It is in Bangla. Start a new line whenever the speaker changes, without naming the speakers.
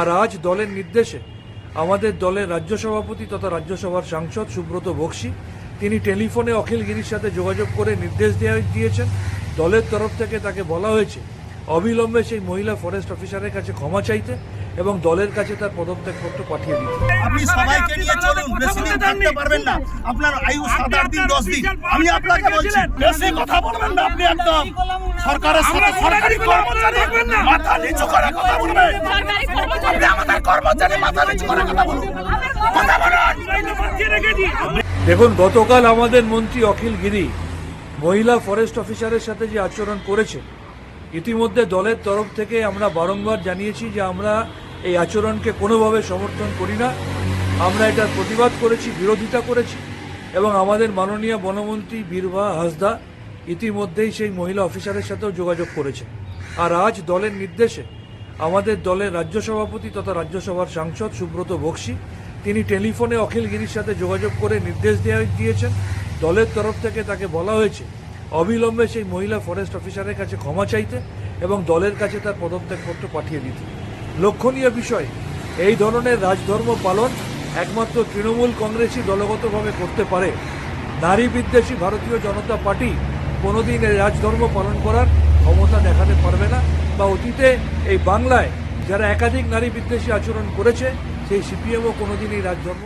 আর আজ দলের নির্দেশে আমাদের দলের রাজ্য সভাপতি তথা রাজ্যসভার সাংসদ সুব্রত বক্সি, তিনি টেলিফোনে অখিলগিরির সাথে যোগাযোগ করে নির্দেশ দেওয়া দিয়েছেন। দলের তরফ থেকে তাকে বলা হয়েছে, অবিলম্বে সেই মহিলা ফরেস্ট অফিসারের কাছে ক্ষমা চাইতে এবং দলের কাছে তার পদত্যাগপত্র পাঠিয়ে দিতে
আপনি সবাইকে নিয়ে চলুন বেশি দিন থাকতে পারবেন না। আপনার আয়ু সাত আট দিন দশ দিন। আমি আপনাকে বলছি বেশি কথা বলবেন না আপনি একদম। সরকারের সাথে সরকারি কর্মচারী মাথা নিচু করে কথা বলবেন।
সরকারি কর্মচারী
আপনি আমাদের কর্মচারী মাথা নিচু করে কথা বলুন। কথা বলুন।
দেখুন গতকাল আমাদের মন্ত্রী অখিল গিরি মহিলা ফরেস্ট অফিসারের সাথে যে আচরণ করেছে ইতিমধ্যে দলের তরফ থেকে আমরা বারংবার জানিয়েছি যে আমরা এই আচরণকে কোনোভাবে সমর্থন করি না। আমরা এটার প্রতিবাদ করেছি, বিরোধিতা করেছি এবং আমাদের মাননীয় বনমন্ত্রী বীরভা হাসদা ইতিমধ্যেই সেই মহিলা অফিসারের সাথেও যোগাযোগ করেছে আর আজ দলের নির্দেশে আমাদের দলের রাজ্য সভাপতি তথা রাজ্যসভার সাংসদ সুব্রত বক্সি, তিনি টেলিফোনে অখিলগিরির সাথে যোগাযোগ করে নির্দেশ দেওয়া দিয়েছেন। দলের তরফ থেকে তাকে বলা হয়েছে, অবিলম্বে সেই মহিলা ফরেস্ট অফিসারের কাছে ক্ষমা চাইতে এবং দলের কাছে তার পদত্যাগপত্র পাঠিয়ে দিতে। লক্ষণীয় বিষয়, এই ধরনের রাজধর্ম পালন একমাত্র তৃণমূল কংগ্রেসই দলগতভাবে করতে পারে। নারী বিদ্বেষী ভারতীয় জনতা পার্টি কোনোদিন এই রাজধর্ম পালন করার ক্ষমতা দেখাতে পারবে না বা অতীতে এই বাংলায় যারা একাধিক নারী বিদ্বেষী আচরণ করেছে, সেই সিপিএমও কোনোদিন এই রাজধর্ম